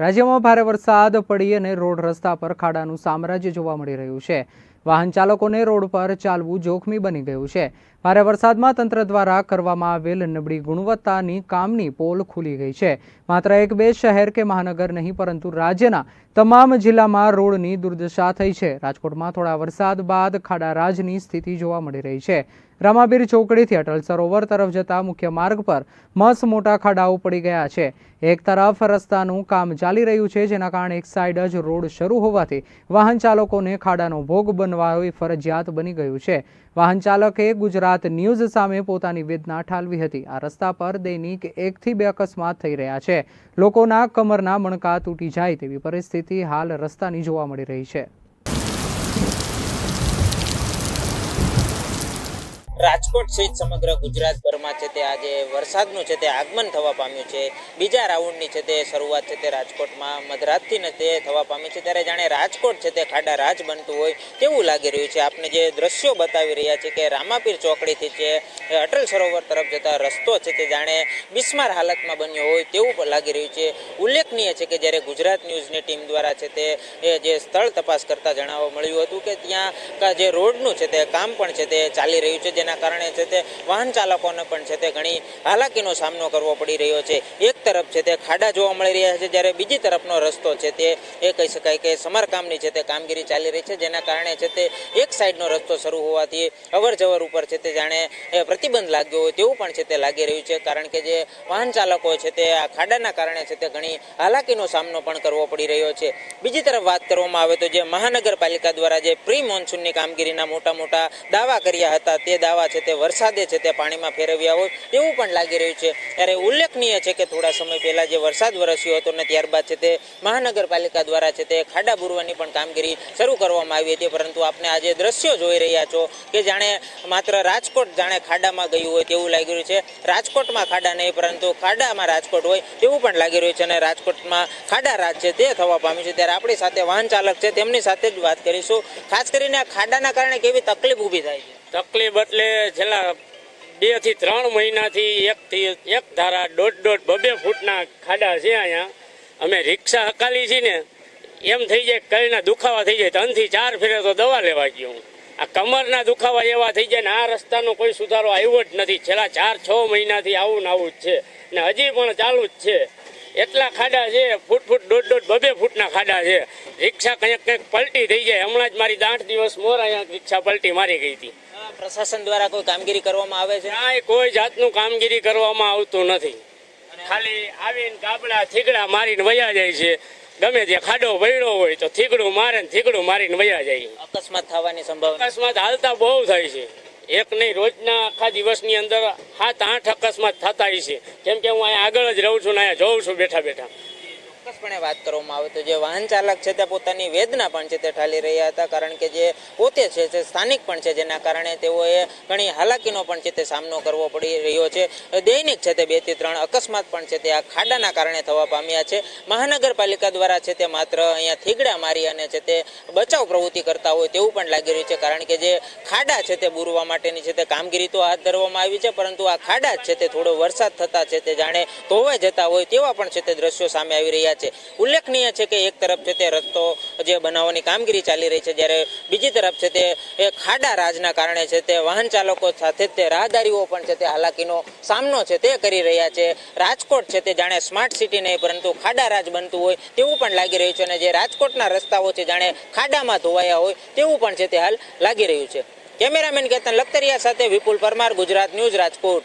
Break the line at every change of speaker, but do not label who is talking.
રાજ્યમાં ભારે વરસાદ પડી અને રોડ રસ્તા પર ખાડાનું સામ્રાજ્ય જોવા મળી રહ્યું છે. વાહન ચાલકોને રોડ પર ચાલવું જોખમી બની ગયું છે. ભારે વરસાદમાં તંત્ર દ્વારા કરવામાં આવેલ નબળી ગુણવત્તાની કામની પોલ ખુલી ગઈ છે. માત્ર એક બે શહેર કે મહાનગર નહીં, પરંતુ રાજ્યના તમામ જિલ્લામાં રોડની દુર્દશા થઈ છે. રાજકોટમાં થોડા વરસાદ બાદ ખાડા રાજની સ્થિતિ જોવા મળી રહી છે. રામાબીર ચોકડીથી અટલ સરોવર તરફ જતા મુખ્ય માર્ગ પર મસ મોટા ખાડાઓ પડી ગયા છે. એક તરફ રસ્તાનું કામ ચાલી રહ્યું છે, જેના કારણે એક સાઈડ જ રોડ શરૂ હોવાથી વાહન ચાલકોને ખાડાનો ભોગ બનવા એ ફરજિયાત બની ગયું છે. વાહન ચાલકે ગુજરાત ન્યૂઝ સામે પોતાની વેદના ઠાલવી હતી. આ રસ્તા પર દૈનિક એકથી બે અકસ્માત થઈ રહ્યા છે. લોકોના કમરના મણકા તૂટી જાય તેવી પરિસ્થિતિ હાલ રસ્તાની જોવા મળી રહી છે.
રાજકોટ સહિત સમગ્ર ગુજરાતભરમાં છે તે આજે વરસાદનું છે તે આગમન થવા પામ્યું છે. બીજા રાઉન્ડની છે તે શરૂઆત છે તે રાજકોટમાં મધરાતથી ને તે થવા પામી છે. ત્યારે જાણે રાજકોટ છે તે ખાડા રાજ બનતું હોય તેવું લાગી રહ્યું છે. આપને જે દ્રશ્યો બતાવી રહ્યા છે કે રામાપીર ચોકડીથી છે અટલ સરોવર તરફ જતા રસ્તો છે તે જાણે બિસ્માર હાલતમાં બન્યો હોય તેવું પણ લાગી રહ્યું છે. ઉલ્લેખનીય છે કે જ્યારે ગુજરાત ન્યૂઝની ટીમ દ્વારા છે તે જે સ્થળ તપાસ કરતા જણાવવા મળ્યું હતું કે ત્યાં જે રોડનું છે તે કામ પણ છે તે ચાલી રહ્યું છે. જેના કારણે છે તે વાહન ચાલકોને પણ છે તે ઘણી હાલાકીનો સામનો કરવો પડી રહ્યો છે એક તરફ છે તે ખાડા જોવા મળી રહ્યા છે જ્યારે બીજી તરફનો રસ્તો છે તે એ કહી શકાય કે સમારકામની છે તે કામગીરી ચાલી રહી છે જેના કારણે છે તે એક સાઈડનો રસ્તો શરૂ હોવાથી અવર જવર ઉપર છે તે જાણે પ્રતિબંધ લાગ્યો હોય તેવું પણ છે તે લાગી રહ્યું છે કારણ કે જે વાહન ચાલકો છે તે આ ખાડાના કારણે છે તે ઘણી હાલાકીનો સામનો પણ કરવો પડી રહ્યો છે બીજી તરફ વાત કરવામાં આવે તો જે મહાનગરપાલિકા દ્વારા જે પ્રી મોન્સૂનની કામગીરીના મોટા મોટા દાવા કર્યા હતા તે દાવા છે તે વરસાદે છે તે પાણીમાં ફેરવ્યા હોય તેવું પણ લાગી રહ્યું છે. ત્યારે ઉલ્લેખનીય છે કે થોડા સમય પહેલાં જે વરસાદ વરસ્યો હતો ને ત્યારબાદ છે તે મહાનગરપાલિકા દ્વારા છે તે ખાડા પૂરવાની પણ કામગીરી શરૂ કરવામાં આવી હતી. પરંતુ આપણે આજે દ્રશ્યો જોઈ રહ્યા છો કે જાણે માત્ર રાજકોટ જાણે ખાડામાં ગયું હોય તેવું લાગી રહ્યું છે. રાજકોટમાં ખાડા નહીં, પરંતુ ખાડામાં રાજકોટ હોય તેવું પણ લાગી રહ્યું છે અને રાજકોટમાં ખાડા રાજ છે તે થવા પામ્યું છે. ત્યારે આપણી સાથે વાહન ચાલક છે, તેમની સાથે જ વાત કરીશું. ખાસ કરીને આ ખાડાના કારણે કેવી તકલીફ ઊભી થાય છે?
તકલીફ એટલે છેલ્લા બેથી ત્રણ મહિનાથી એક થી એક ધારા દોઢ દોઢ બબે ફૂટના ખાડા છે અહીંયા. અમે રિક્ષા હકાલી છીએ ને, એમ થઈ જાય કઈના દુખાવા થઈ જાય, ત્રણથી ચાર ફેરે તો દવા લેવા ગયો આ કમરના દુખાવા એવા થઈ જાય ને, આ રસ્તાનો કોઈ સુધારો આવ્યો જ નથી. છેલ્લા ચાર છ મહિનાથી આવું ને આવું જ છે. ને હજી પણ ચાલુ જ છે. એટલા ખાડા છે, ફૂટ ફૂટ દોઢ દોઢ બબે ફૂટના ખાડા છે. રિક્ષા કંઈક કંઈક પલટી થઈ જાય. હમણાં જ મારી આઠ દિવસ મોર અહીંયા રિક્ષા પલટી મારી ગઈ હતી.
પ્રશાસન દ્વારા કોઈ કામગીરી કરવામાં આવે છે?
ના કોઈ જાતનું કામગીરી કરવામાં આવતું નથી. ખાલી આવીને ગાબડા થીગડા મારીને વયા જાય છે. ગમે ત્યાં ખાડો વૈડો હોય તો થીગડું મારે ને થીગડું મારીને વયા જાય.
અકસ્માત થવાની સંભાવના.
અકસ્માત હાલતા બહુ થાય છે. એક નહીં રોજના આખા દિવસની અંદર સાત આઠ અકસ્માત થતા છે. કેમ કે હું અહીંયા આગળ જ રહું છું ને અહીંયા જોઉં છું બેઠા બેઠા.
ચોક્કસપણે વાત કરવામાં આવે તો જે વાહન ચાલક છે તે પોતાની વેદના પણ છે તે ઠાલી રહ્યા હતા કારણ કે જે પોતે છે તે સ્થાનિક પણ છે જેના કારણે તેઓએ ઘણી હાલાકીનો પણ છે તે સામનો કરવો પડી રહ્યો છે દૈનિક છે તે બેથી ત્રણ અકસ્માત પણ છે તે આ ખાડાના કારણે થવા પામ્યા છે મહાનગરપાલિકા દ્વારા છે તે માત્ર અહીંયા થીગડા મારી અને છે તે બચાવ પ્રવૃત્તિ કરતા હોય તેવું પણ લાગી રહ્યું છે કારણ કે જે ખાડા છે તે બુરવા માટેની છે તે કામગીરી તો હાથ ધરવામાં આવી છે પરંતુ આ ખાડા જ છે તે થોડો વરસાદ થતા છે તે જાણે ધોવાઈ જતા હોય તેવા પણ છે તે દ્રશ્યો સામે આવી રહ્યા છે ઉલ્લેખનીય છે કે એક તરફ છે તે રસ્તો જે બનાવવાની કામગીરી ચાલી રહી છે, જ્યારે બીજી તરફ છે તે એ ખાડા રાજના કારણે છે તે વાહન ચાલકો સાથે તે રાહદારીઓ પણ છે તે હાલાકીનો સામનો છે તે કરી રહ્યા છે. રાજકોટ છે તે જાણે સ્માર્ટ સિટી નહીં, પરંતુ ખાડા રાજ બનતું હોય તેવું પણ લાગી રહ્યું છે અને જે રાજકોટના રસ્તાઓ છે જાણે ખાડામાં ધોવાયા હોય તેવું પણ છે તે હાલ લાગી રહ્યું છે. કેમેરામેન કેતન લખતરિયા સાથે વિપુલ પરમાર, ગુજરાત ન્યૂઝ રાજકોટ.